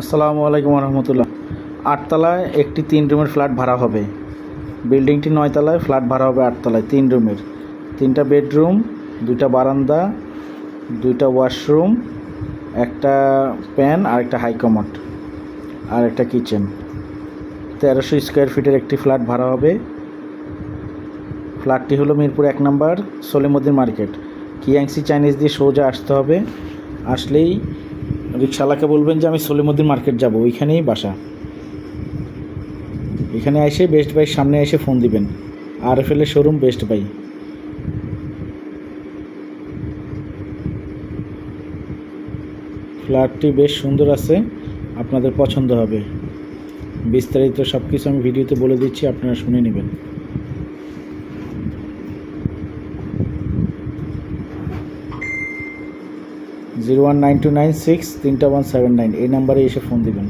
আসসালামু আলাইকুম রহমতুল্লাহ আটতলায় একটি তিন রুমের ফ্ল্যাট ভাড়া হবে। বিল্ডিংটি নয়তলায়, ফ্ল্যাট ভাড়া হবে আটতলায় তিন রুমের। তিনটা বেডরুম, দুইটা বারান্দা, দুইটা ওয়াশরুম, একটা প্যান আর একটা হাই কমোড আর একটা কিচেন। তেরোশো স্কোয়ার ফিটের একটি ফ্ল্যাট ভাড়া হবে। ফ্ল্যাটটি হলো মিরপুর এক নম্বর, সলিমুদ্দিন মার্কেট। কিয়াংসি চাইনিজ দিয়ে সোজা আসতে হবে। আসলেই রিক্সাওয়ালাকে বলবেন যে, আমি সলিমুদ্দিন মার্কেট যাব, ওইখানেই বাসা। এখানে এসে বেস্ট বাই সামনে এসে ফোন দিবেন। R F showroom best buy ফ্ল্যাটটি বেশ সুন্দর আছে, আপনাদের পছন্দ হবে। বিস্তারিত সব কিছু আমি ভিডিওতে বলে দিচ্ছি, আপনারা শুনে নেবেন। Zero one nine two nine six তিনটা ওয়ান সেভেন নাইন। এই নাম্বারে এসে ফোন দিবেন।